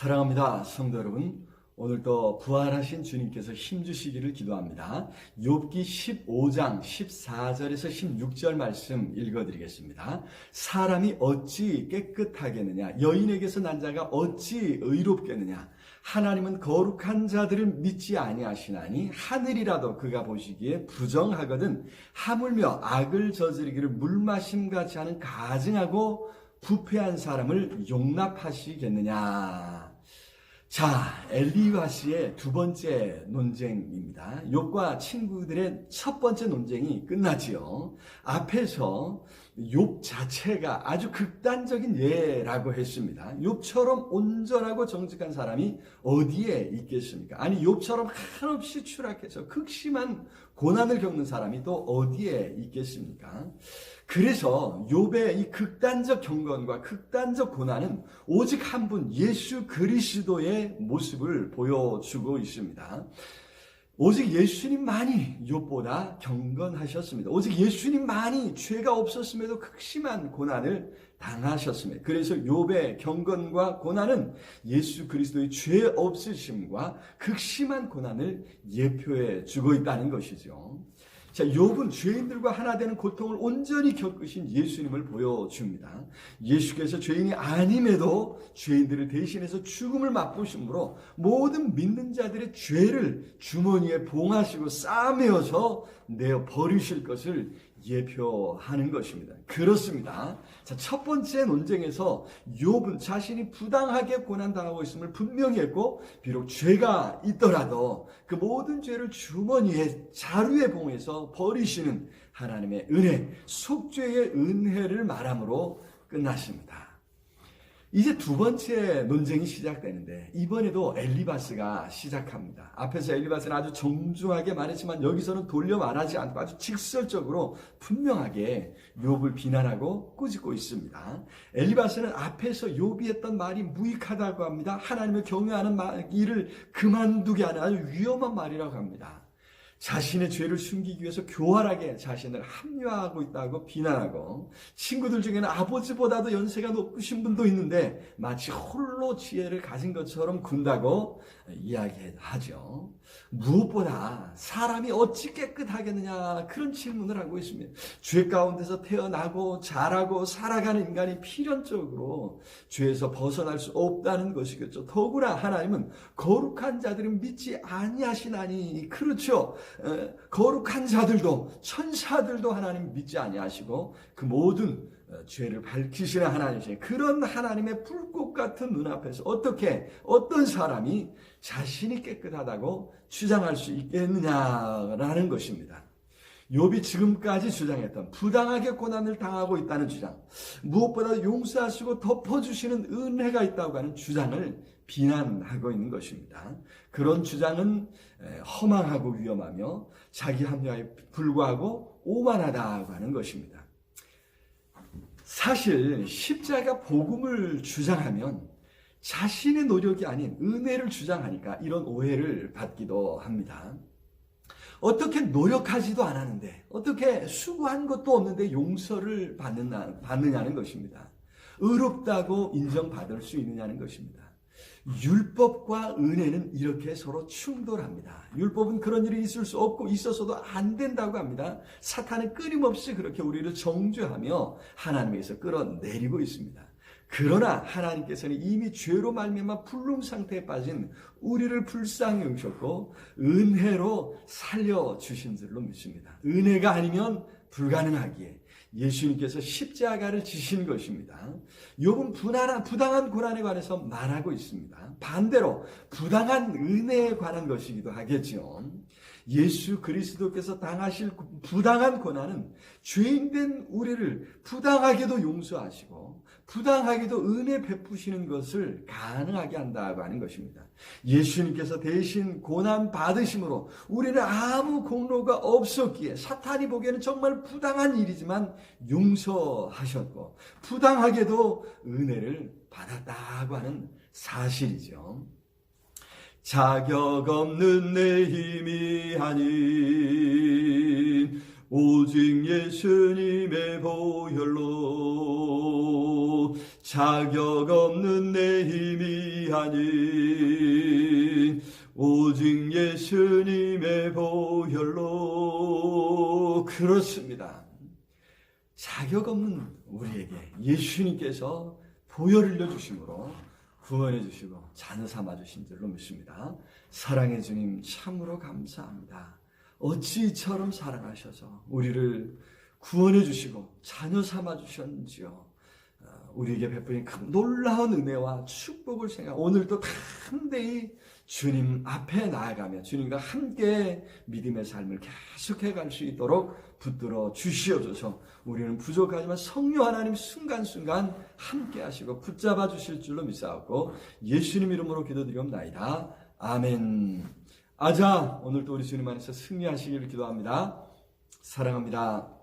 사랑합니다. 성도 여러분. 오늘도 부활하신 주님께서 힘주시기를 기도합니다. 욥기 15장 14절에서 16절 말씀 읽어드리겠습니다. 사람이 어찌 깨끗하겠느냐? 여인에게서 난 자가 어찌 의롭겠느냐? 하나님은 거룩한 자들을 믿지 아니하시나니 하늘이라도 그가 보시기에 부정하거든 하물며 악을 저지르기를 물마심 같이 하는 가증하고 부패한 사람을 용납하시겠느냐? 자, 엘리와스의 두 번째 논쟁입니다. 욥과 친구들의 첫 번째 논쟁이 끝나지요. 앞에서 욥 자체가 아주 극단적인 예라고 했습니다. 욥처럼 온전하고 정직한 사람이 어디에 있겠습니까? 아니 욥처럼 한없이 추락해서 극심한 고난을 겪는 사람이 또 어디에 있겠습니까? 그래서 욥의 이 극단적 경건과 극단적 고난은 오직 한 분 예수 그리스도의 모습을 보여주고 있습니다. 오직 예수님만이 욥보다 경건하셨습니다. 오직 예수님만이 죄가 없었음에도 극심한 고난을 당하셨습니다. 그래서 욥의 경건과 고난은 예수 그리스도의 죄 없으심과 극심한 고난을 예표해 주고 있다는 것이죠. 자, 욥은 죄인들과 하나 되는 고통을 온전히 겪으신 예수님을 보여줍니다. 예수께서 죄인이 아님에도 죄인들을 대신해서 죽음을 맛보심으로 모든 믿는 자들의 죄를 주머니에 봉하시고 싸매어서 내어 버리실 것을 예표하는 것입니다. 그렇습니다. 자, 첫 번째 논쟁에서 욥은 자신이 부당하게 고난당하고 있음을 분명히 했고 비록 죄가 있더라도 그 모든 죄를 주머니에 자루에 봉해서 버리시는 하나님의 은혜, 속죄의 은혜를 말함으로 끝났습니다. 이제 두 번째 논쟁이 시작되는데 이번에도 엘리바스가 시작합니다. 앞에서 엘리바스는 아주 정중하게 말했지만 여기서는 돌려 말하지 않고 아주 직설적으로 분명하게 욥을 비난하고 꾸짖고 있습니다. 엘리바스는 앞에서 욥이 했던 말이 무익하다고 합니다. 하나님을 경외하는 일을 그만두게 하는 아주 위험한 말이라고 합니다. 자신의 죄를 숨기기 위해서 교활하게 자신을 합리화하고 있다고 비난하고 친구들 중에는 아버지보다도 연세가 높으신 분도 있는데 마치 홀로 지혜를 가진 것처럼 군다고 이야기하죠. 무엇보다 사람이 어찌 깨끗하겠느냐 그런 질문을 하고 있습니다. 죄 가운데서 태어나고 자라고 살아가는 인간이 필연적으로 죄에서 벗어날 수 없다는 것이겠죠. 더구나 하나님은 거룩한 자들은 믿지 아니하시나니 그렇죠. 거룩한 자들도 천사들도 하나님 믿지 아니하시고 그 모든 죄를 밝히시는 하나님이신 그런 하나님의 불꽃 같은 눈앞에서 어떻게 어떤 사람이 자신이 깨끗하다고 주장할 수 있겠느냐라는 것입니다. 욥이 지금까지 주장했던 부당하게 고난을 당하고 있다는 주장, 무엇보다 용서하시고 덮어주시는 은혜가 있다고 하는 주장을 비난하고 있는 것입니다. 그런 주장은 허망하고 위험하며 자기 합리화에 불구하고 오만하다고 하는 것입니다. 사실 십자가 복음을 주장하면 자신의 노력이 아닌 은혜를 주장하니까 이런 오해를 받기도 합니다. 어떻게 노력하지도 않았는데, 어떻게 수고한 것도 없는데 용서를 받느냐, 받느냐는 것입니다. 의롭다고 인정받을 수 있느냐는 것입니다. 율법과 은혜는 이렇게 서로 충돌합니다. 율법은 그런 일이 있을 수 없고 있어서도 안 된다고 합니다. 사탄은 끊임없이 그렇게 우리를 정죄하며 하나님에서 끌어내리고 있습니다. 그러나 하나님께서는 이미 죄로 말미암아 불능 상태에 빠진 우리를 불쌍히 여기셨고 은혜로 살려 주신 줄로 믿습니다. 은혜가 아니면 불가능하기에 예수님께서 십자가를 지신 것입니다. 욥은 부당한, 부당한 고난에 관해서 말하고 있습니다. 반대로 부당한 은혜에 관한 것이기도 하겠지요. 예수 그리스도께서 당하실 부당한 고난은 죄인된 우리를 부당하게도 용서하시고 부당하게도 은혜 베푸시는 것을 가능하게 한다고 하는 것입니다. 예수님께서 대신 고난 받으심으로 우리는 아무 공로가 없었기에 사탄이 보기에는 정말 부당한 일이지만 용서하셨고 부당하게도 은혜를 받았다고 하는 사실이죠. 자격 없는 내 힘이 아닌 오직 예수님의 보혈로 자격 없는 내 힘이 아닌 오직 예수님의 보혈로 그렇습니다. 자격 없는 우리에게 예수님께서 보혈을 흘려주심으로 구원해 주시고 자녀 삼아 주신 줄로 믿습니다. 사랑해 주님 참으로 감사합니다. 어찌 이처럼 사랑하셔서 우리를 구원해 주시고 자녀 삼아 주셨는지요. 어, 우리에게 베푸신 그 놀라운 은혜와 축복을 생각 오늘도 담대히 주님 앞에 나아가며 주님과 함께 믿음의 삶을 계속해 갈 수 있도록 붙들어 주시옵소서 우리는 부족하지만 성령 하나님 순간순간 함께 하시고 붙잡아 주실 줄로 믿사옵고 예수님 이름으로 기도드리옵나이다. 아멘. 아자, 오늘도 우리 주님 안에서 승리하시기를 기도합니다. 사랑합니다.